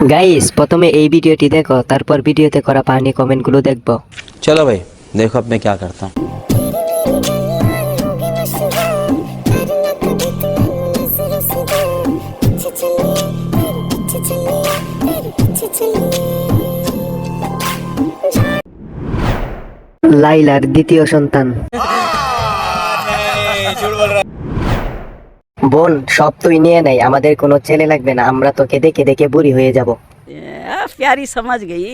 Guys প্রথমে এই ভিডিওটি দেখো তারপর ভিডিওতে করা পানি কমেন্টগুলো দেখবো चलो भाई देखो अब मैं क्या करता हूँ লাইলার দ্বিতীয় সন্তান বোন সব তুই নিয়ে নেই আমাদের কোনো ছেলে লাগবে না আমরা তো কেঁদে কেঁদে কে বুড়ি হয়ে যাব। প্যারি সমাজ গেই।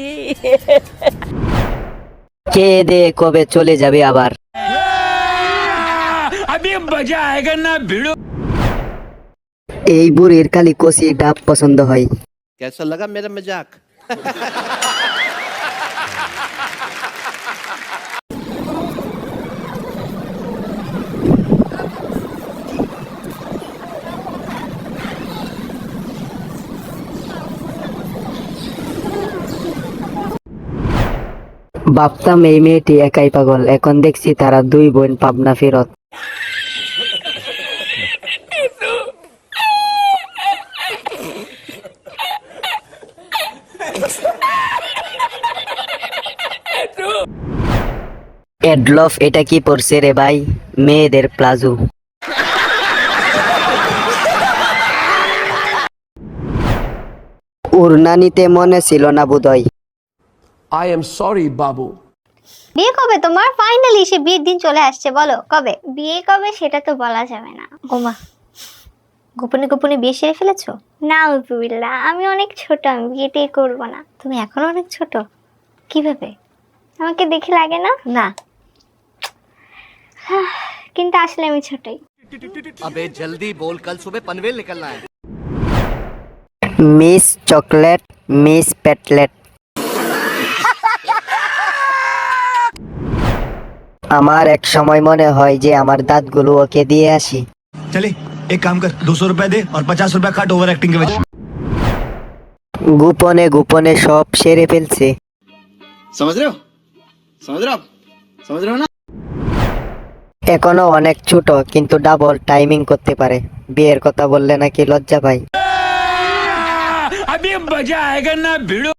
কে দে কবে চলে যাবে আবার? এই বুড়ির কালি কষি ডাব পছন্দ হয়। কেসা লাগা মেরা মজাক ভাবতাম এই মেয়েটি একাই পাগল। এখন দেখছি তারা দুই বোন পাবনা ফেরত। এডলফ এটা কি পড়ছে রে ভাই? মেয়েদের প্লাজো। উড়না নিতে মনে ছিল না বোধহয়। আই এম সরি বাবু বিয়ে কবে? তোমার ফাইনালি সে বিয়ের দিন চলে আসছে বলো। কবে? বিয়ে কবে? সেটা তো বলা যাবে না। ওমা গোপনে গোপনে বিয়ে সেরে ফেলেছো? না উজুবিল্লা আমি অনেক ছোট আমি বিয়েটে করব না। তুমি এখন অনেক ছোট? কীভাবে? আমাকে দেখে লাগে না? না। কিন্তু আসলে আমি ছোটই। আবে জলদি বল কাল সুবে পনভেল নিকলনা হ্যায়। মিস চকলেট মিস পেটলেট। আমার এক সময় মনে হয় যে আমার দাঁতগুলো ওকে দিয়ে আসি। চলে এক কাম কর দুশো রুপিয়া দে আর পঞ্চাশ রুপিয়া কাট ওভার অ্যাক্টিং কে গোপনে গোপনে সব সেরে ফেলছে। সমঝ রে সমঝ রে সমঝ রে না এখনও অনেক ছোট কিন্তু ডাবল টাইমিং করতে পারে। বিয়ের কথা বললে নাকি লজ্জা পাই। আমি বাজা আয়েগা না ভিড়ো।